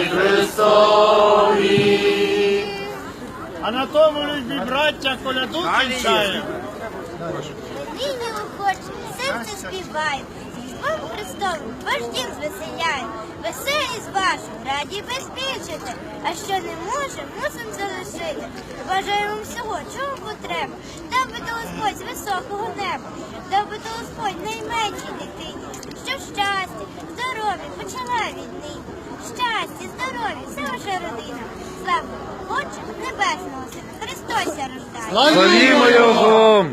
Христові. А на тому любі браття коляду кінчає. Нині охоче, серце співає, Різдвом Христовим ваш дім звеселяє. Веселі з вашим, раді безбільшити, а що не може, мусим залишити. Бажаю вам всього, чого потреба, дав би то Господь з високого неба, дав би то Господь найменшій дитині, що щастя, здоров'я почала від нині. Ваша родина. Слава Отче Небесного Сина, Христос ся рождає. Славімо Його!